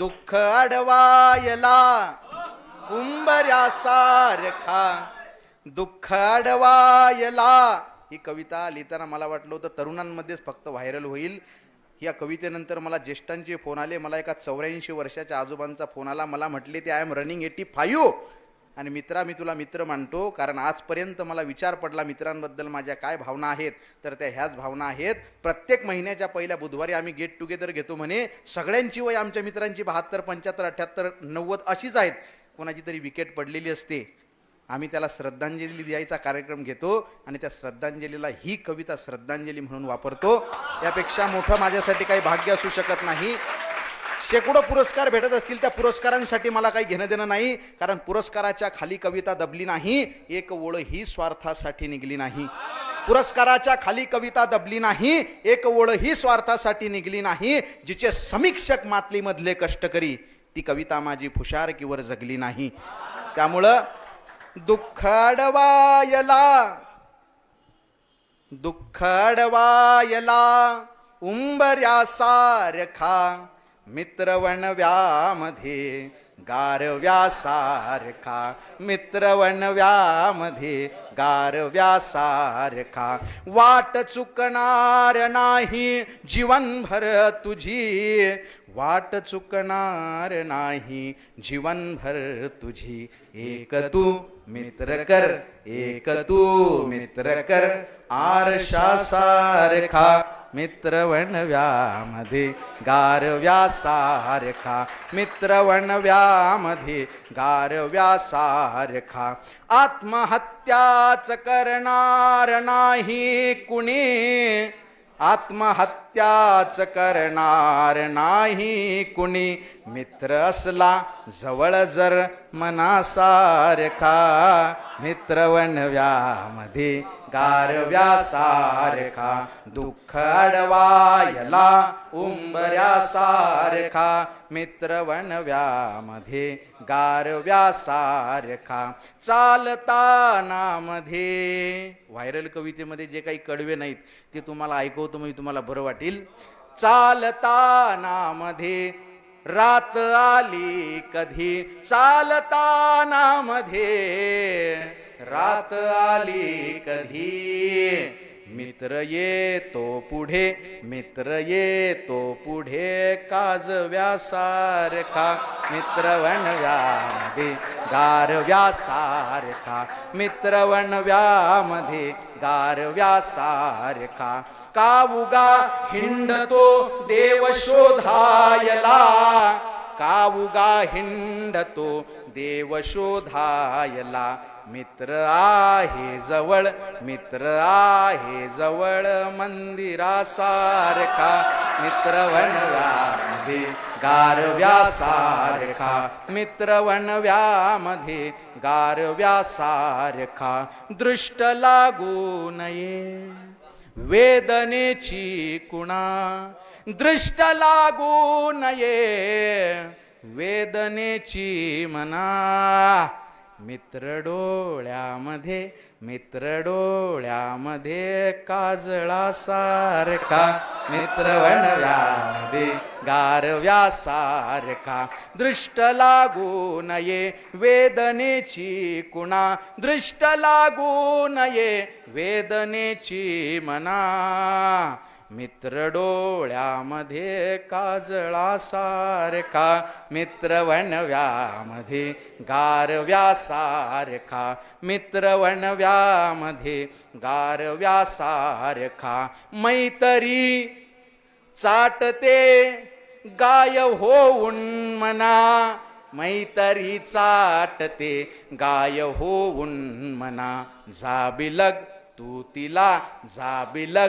दुःख अडवायला. सारखा दुःख अडवायला. ही कविता लिहिताना मला वाटलं होतं तरुणांमध्येच फक्त व्हायरल होईल. या कवितेनंतर मला ज्येष्ठांचे फोन आले. मला एका चौऱ्याऐंशी वर्षाच्या आजोबांचा फोन आला. मला म्हटले ते I am running eighty five आणि मित्रा मी तुला मित्र मानतो कारण आजपर्यंत मला विचार पडला मित्रांबद्दल माझ्या काय भावना आहेत तर त्या ह्याच भावना आहेत. प्रत्येक महिन्याच्या पहिल्या बुधवारी आम्ही गेट टुगेदर घेतो म्हणे. सगळ्यांची वय आमच्या मित्रांची बहात्तर पंच्याहत्तर अठ्याहत्तर नव्वद अशीच आहेत. कोणाची तरी विकेट पडलेली असते. आम्ही त्याला श्रद्धांजली द्यायचा कार्यक्रम घेतो आणि त्या श्रद्धांजलीला ही कविता श्रद्धांजली म्हणून वापरतो. यापेक्षा मोठं माझ्यासाठी काही भाग्य असू शकत नाही. शेकडो पुरस्कार भेटत असतील त्या पुरस्कारांसाठी मला काही घेणं देणं नाही कारण पुरस्काराच्या खाली कविता दबली नाही एक ओळ ही स्वार्थासाठी निघली नाही. पुरस्काराच्या खाली कविता दबली नाही एक ओळ ही स्वार्थासाठी निघली नाही जिचे समीक्षक मातलीमधले कष्टकरी ती कविता माझी फुशारकीवर जगली नाही. त्यामुळं दुःखडवायला दुःखडवायला उंबऱ्या अडवायला मित्रवणव्यामध्ये गारव्यासारखा मित्रवणव्यामध्ये गारव्यासारखा. वाट चुकणार नाही जीवनभर तुझी वाट चुकणार नाही जीवनभर तुझी. एक तू मित्र कर एक तू मित्र कर आरशासारखा. मित्रवणव्यामध्ये गारव्यासारखा. मित्रवणव्यामध्ये गारव्यासारखा. आत्महत्याच करणार नाही कुणी. आत्महत्याच करणार नाही कुणी. मित्र असला जवळ जर मनासारखा. मित्रवणव्यामध्ये गारव्यासारखा दुःख अडवायला उंबऱ्यासारखा मित्रवणव्यामध्ये गारव्यासारखा चालताना मध्ये व्हायरल कवितेमध्ये जे काही कडवे नाहीत ते तुम्हाला ऐकवतो म्हणजे तुम्हाला बरं वाटेल. चालताना मध्ये रात आली कधी? चालताना मध्ये रात आली कधी? मित्र येतो पुढे मित्र येतो पुढे काजव्यासारखा. मित्रवणव्यामध्ये गारव्यासारखा. मित्रवणव्यामध्ये गारव्यासारखा. कावुगा हिंडतो देव शोधायला? कावुगा हिंडतो देव शोधायला? मित्र आहे जवळ मित्र आहे जवळ मंदिरासारखा. मित्र वनव्यामध्ये गारव्यासारखा. मित्रवणव्यामध्ये गारव्यासारखा. दृष्ट लागू नये वेदनेची कुणा. दृष्ट लागू नये वेदनेची मना. मित्र डोळ्यामध्ये मित्र डोळ्यामध्ये काजळासारखा मित्रवणव्यामध्ये गारव्यासारखा दृष्ट लागू नये वेदनेची कुणा दृष्ट लागू नये वेदनेची मना. मित्र डोळ्यामध्ये काजळा सारखा मित्र वनव्यामध्ये गारव्या सारखा मित्र वनव्यामध्ये गारव्या सारखा मैतरी चाटते गाय होऊन मना. मैतरी चाटते गाय होऊन मना. जाबिलग तू तिला जाबिलग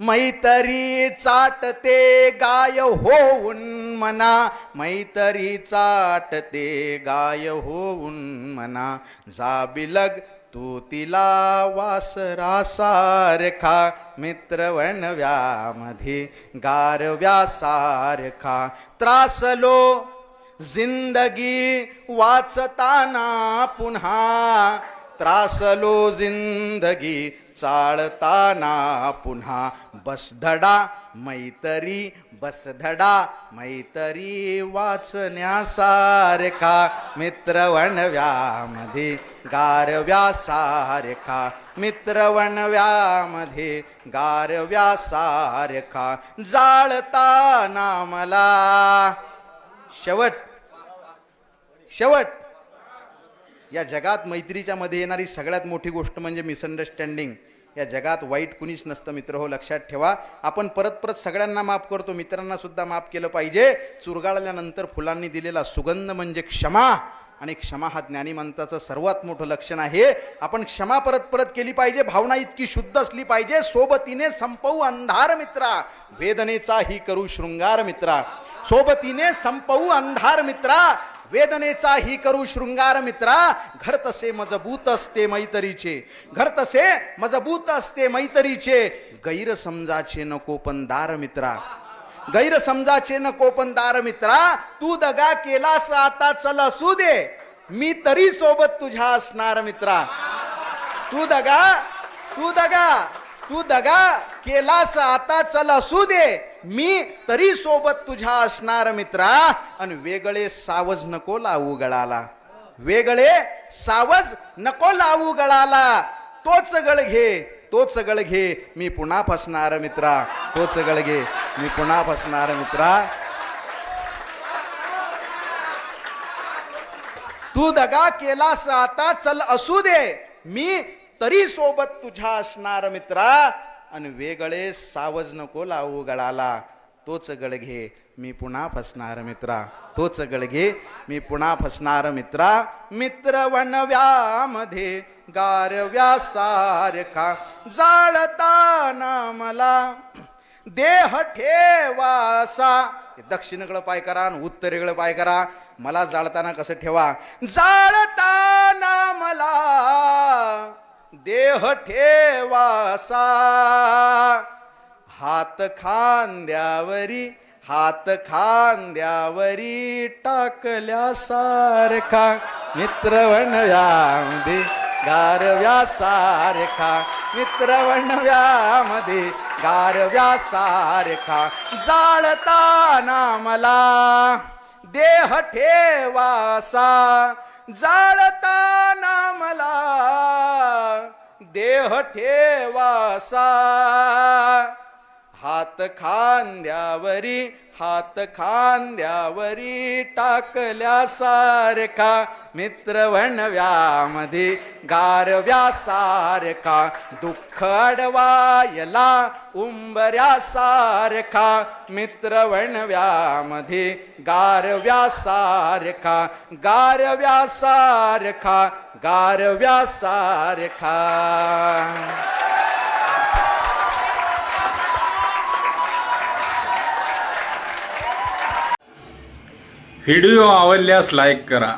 मैतरी चाटते गाय होऊन मना. मैतरी चाटते गाय होऊन मना. जाबिलग तू तिला वासरासारखा. गारव्या गारव्यासारखा त्रासलो जिंदगी वाचताना पुन्हा. त्रासलो जिंदगी चाळताना पुन्हा बसधडा मैतरी बसधडा मैतरी वाचण्यासारखा मित्रवणव्यामध्ये गारव्यासारखा मित्रवणव्यामध्ये गारव्यासारखा जाळताना मला शेवट शेवट या जगात मैत्रीच्या मध्ये येणारी सगळ्यात मोठी गोष्ट म्हणजे मिसअंडरस्टँडिंग या जगात वाईट कुणीच नसतं मित्र हो लक्षात ठेवा. आपण परत परत सगळ्यांना माफ करतो मित्रांना सुद्धा माफ केलं पाहिजे. चुरगाळल्यानंतर फुलांनी दिलेला सुगंध म्हणजे क्षमा. आणि क्षमा हा ज्ञानीमंताचं सर्वात मोठं लक्षण आहे. आपण क्षमा परत परत केली पाहिजे भावना इतकी शुद्ध असली पाहिजे. सोबतीने संपवू अंधार मित्रा. वेदनेचा ही करू शृंगार मित्रा. सोबतीने संपवू अंधार मित्रा. वेदनेचा ही करू शृंगार मित्रा. घर तसे मजबूत असते मैतरीचे. घर तसे मजबूत असते मैतरीचे. गैरसमजाचे नको पण दार मित्रा. गैरसमजाचे नको पण दार मित्रा. तू दगा केलास आता चल असू दे. मी तरी सोबत तुझ्या असणार मित्रा. तू दगा तू दगा. तू दगा केलास आता चल असू दे मी तरी सोबत तुझ्या असणार मित्रा. आणि वेगळे सावज नको लावू गळाला. वेगळे सावज नको लावू गळाला. तोच गळ घे तोच गळ घे. मी पुन्हा फसणार मित्रा. तोच गळ घे मी पुन्हा फसणार मित्रा. तू दगा केलास आता चल असू दे. मी तरी सोबत तुझ्या असणार मित्रा. आणि वेगळे सावज नको लावू गळाला. तोच गळ घे मी पुन्हा फसणार मित्रा. तोच गळ घे मी पुन्हा फसणार मित्रा. मित्र वनव्यामध्ये गारव्या सारखा जाळताना मला देह ठेवासा दक्षिणेकडं पाय करा आणि उत्तरेकडं पाय करा. मला जाळताना कसं ठेवा? जाळताना मला देह ठेवासा. हात खांद्यावरी हात खांद्यावरी टाकल्यासारखा. मित्रवणव्यामध्ये गारव्यासारखा मित्रवणव्यामध्ये गारव्यासारखा जाळताना मला देह ठेवासा. जाळताना मला देह ठेवासा. हात खांद्यावरी हात खांद्यावरी टाकल्या सारखा मित्रवण व्यामध्ये गारव्या सारखा दुःख अडवायला उंबऱ्यासारखा मित्रवणव्यामध्ये गारव्यासारखा गारव्यासारखा गारव्यासारखा व्हिडिओ आवडल्यास लाईक करा.